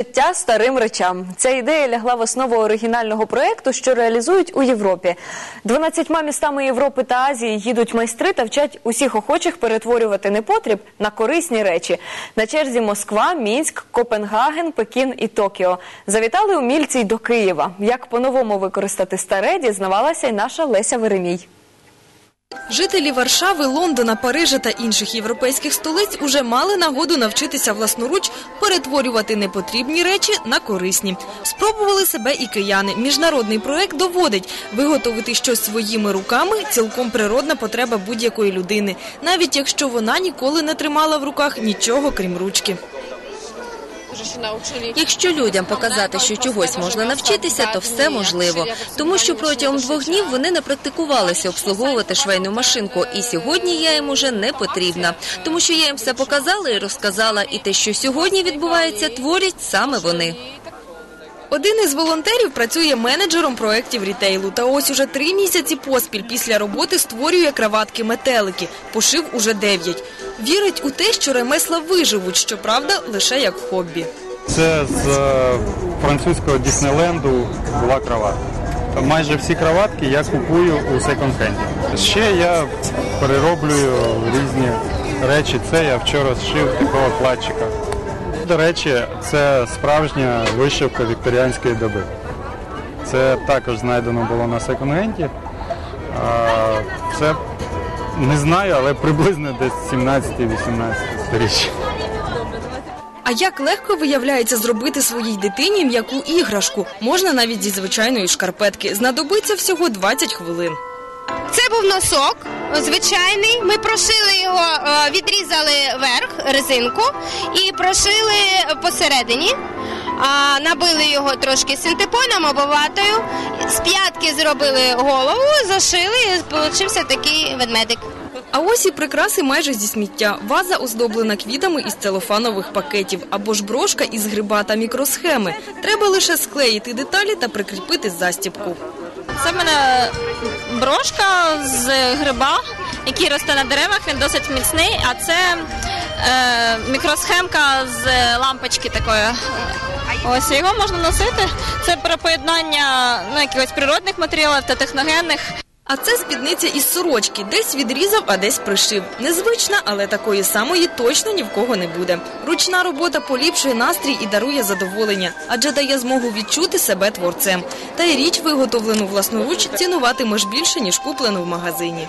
Життя старим речам. Ця ідея лягла в основу оригінального проєкту, що реалізують у Європі. 12 містами Європи та Азії їдуть майстри та вчать усіх охочих перетворювати непотріб на корисні речі. На черзі Москва, Мінськ, Копенгаген, Пекін і Токіо. Завітали умільці й до Києва. Як по-новому використати старе, дізнавалася й наша Леся Веремій. Жителі Варшави, Лондона, Парижа та інших європейських столиць уже мали нагоду навчитися власноруч перетворювати непотрібні речі на корисні. Спробували себе і кияни. Міжнародний проект доводить, виготовити щось своїми руками цілком природна потреба будь-якої людини, навіть якщо вона ніколи не тримала в руках нічого крім ручки. Якщо людям показати, що чогось можна навчитися, то все можливо. Тому що протягом двох днів вони не практикувалися обслуговувати швейну машинку, і сьогодні я їм уже не потрібна, тому що я їм все показала і розказала, і те, що сьогодні відбувається, творять саме вони. Один із волонтерів працює менеджером проєктів рітейлу. Та ось уже три місяці поспіль після роботи створює краватки метелики. Пошив уже дев'ять. Вірить у те, що ремесла виживуть, щоправда, лише як хобі. Це з е, французького Діснейленду була кроватка. Майже всі кроватки я купую у секонд-хенді. Ще я перероблюю різні речі. Це я вчора зшив такого кладчика. До речі, це справжня вишивка вікторіанської доби. Це також знайдено було на секонд-хенді. Це не знаю, але приблизно десь 17-18 сторіччя. А як легко виявляється зробити своїй дитині м'яку іграшку? Можна навіть зі звичайної шкарпетки. Знадобиться всього 20 хвилин. Це був носок звичайний. Ми прошили його, е, відрізали верх, резинку і прошили посередині. Набили його трошки синтепоном або ватою. З п'ятки зробили голову, зашили і вийшов такий ведмедик. А ось і прикраси майже зі сміття. Ваза оздоблена квітами із целофанових пакетів або ж брошка із гриба та мікросхеми. Треба лише склеїти деталі та прикріпити застібку. Це в мене брошка з гриба, який росте на деревах. Він досить міцний. А це е, мікросхемка з лампочки такої. Ось його можна носити. Це про поєднання ну, якихось природних матеріалів та техногенних. А це спідниця із сорочки. Десь відрізав, а десь пришив. Незвична, але такої самої точно ні в кого не буде. Ручна робота поліпшує настрій і дарує задоволення, адже дає змогу відчути себе творцем. Та й річ, виготовлену власноруч, цінуватимеш більше ніж куплену в магазині.